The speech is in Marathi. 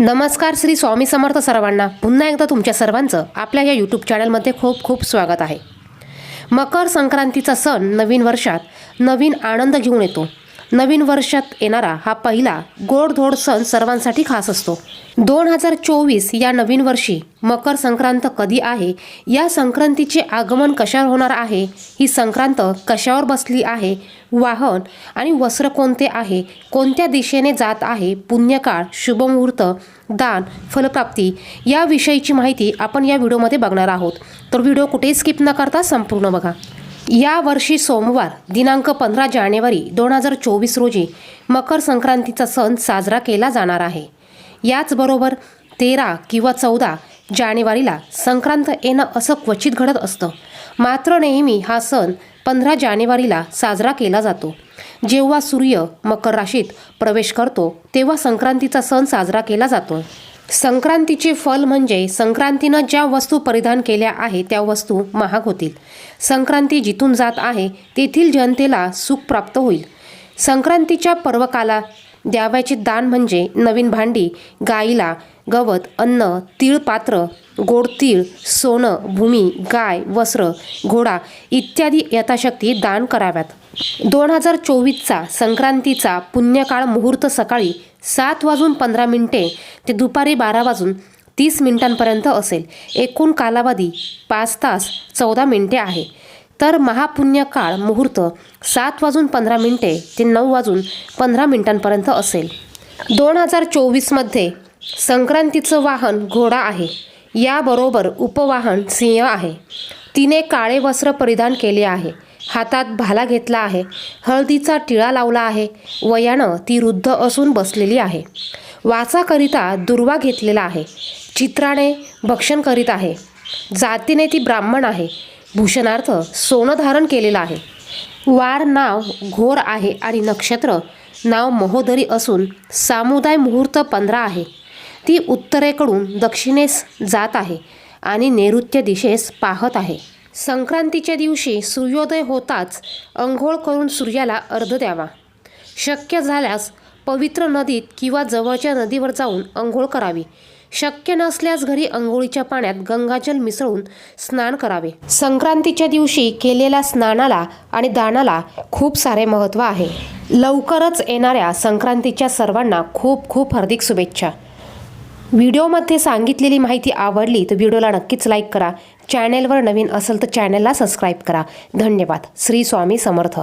नमस्कार श्री स्वामी समर्थ सर्वांना. पुन्हा एकदा तुमच्या सर्वांचं आपल्या या यूट्यूब चॅनलमध्ये खूप खूप स्वागत आहे. मकर संक्रांतीचा सण नवीन वर्षात नवीन आनंद घेऊन येतो. नवीन वर्षात येणारा हा पहिला गोडधोड सण सर्वांसाठी खास असतो. दोन हजार चोवीस या नवीन वर्षी मकर संक्रांत कधी आहे? या संक्रांतीचे आगमन कशावर होणार आहे? ही संक्रांत कशावर बसली आहे? वाहन आणि वस्त्र कोणते आहे? कोणत्या दिशेने जात आहे? पुण्यकाळ शुभमुहूर्त दान फलप्राप्ती या विषयीची माहिती आपण या व्हिडिओमध्ये बघणार आहोत. तर व्हिडिओ कुठेही स्किप न करता संपूर्ण बघा. या वर्षी सोमवार दिनांक पंधरा जानेवारी दोन हजार चोवीस रोजी मकर संक्रांतीचा सण साजरा केला जाणार आहे. याचबरोबर तेरा किंवा चौदा जानेवारीला संक्रांत येणं असं क्वचित घडत असतं. मात्र नेहमी हा सण पंधरा जानेवारीला साजरा केला जातो. जेव्हा सूर्य मकर राशीत प्रवेश करतो तेव्हा संक्रांतीचा सण साजरा केला जातो. संक्रांतीचे फल म्हणजे संक्रांतीनं ज्या वस्तू परिधान केल्या आहे त्या वस्तू महाग होतील. संक्रांती जिथून जात आहे तेथील जनतेला सुख प्राप्त होईल. संक्रांतीच्या पर्वकाला द्यावयाचे दान म्हणजे नवीन भांडी गाईला गवत अन्न तीळ पात्र गोड तीळ सोनं भूमी गाय वस्त्र घोडा इत्यादी यथाशक्ती दान कराव्यात. दोन हजार चोवीसचा संक्रांतीचा पुण्यकाळ मुहूर्त सकाळी सात वाजून पंधरा मिनिटे ते दुपारी बारा वाजून तीस मिनिटांपर्यंत असेल. एकूण कालावधी पाच तास चौदा मिनिटे आहे. तर महापुण्यकाळ मुहूर्त सात वाजून पंधरा मिनिटे ते नऊ वाजून पंधरा मिनिटांपर्यंत असेल. दोन हजार चोवीसमध्ये संक्रांतीचं वाहन घोडा आहे. याबरोबर उपवाहन सिंह आहे. तिने काळे वस्त्र परिधान केले आहे. हातात भाला घेतला आहे. हळदीचा टिळा लावला आहे. वयानं ती वृद्ध असून बसलेली आहे. वाचाकरिता दुर्वा घेतलेला आहे. चित्राने भक्षण करीत आहे. जातीने ती ब्राह्मण आहे. भूषणार्थ सोनं धारण केलेलं आहे. वार नाव घोर आहे आणि नक्षत्र नाव महोदरी असून सामुदाय मुहूर्त पंधरा आहे. ती उत्तरेकडून दक्षिणेस जात आहे आणि नैऋत्य दिशेस पाहत आहे. संक्रांतीच्या दिवशी सूर्योदय होताच अंघोळ करून सूर्याला अर्ध द्यावा. शक्य झाल्यास पवित्र नदीत किंवा जवळच्या नदीवर जाऊन अंघोळ करावी. शक्य नसल्यास घरी अंघोळीच्या पाण्यात गंगाजल मिसळून स्नान करावे. संक्रांतीच्या दिवशी केलेल्या स्नानाला आणि दानाला खूप सारे महत्त्व आहे. लवकरच येणाऱ्या संक्रांतीच्या सर्वांना खूप खूप हार्दिक शुभेच्छा. व्हिडिओमध्ये सांगितलेली माहिती आवडली तर व्हिडिओला नक्कीच लाईक करा. चॅनेलवर नवीन असेल तर चॅनेलला सबस्क्राईब करा. धन्यवाद. श्री स्वामी समर्थ.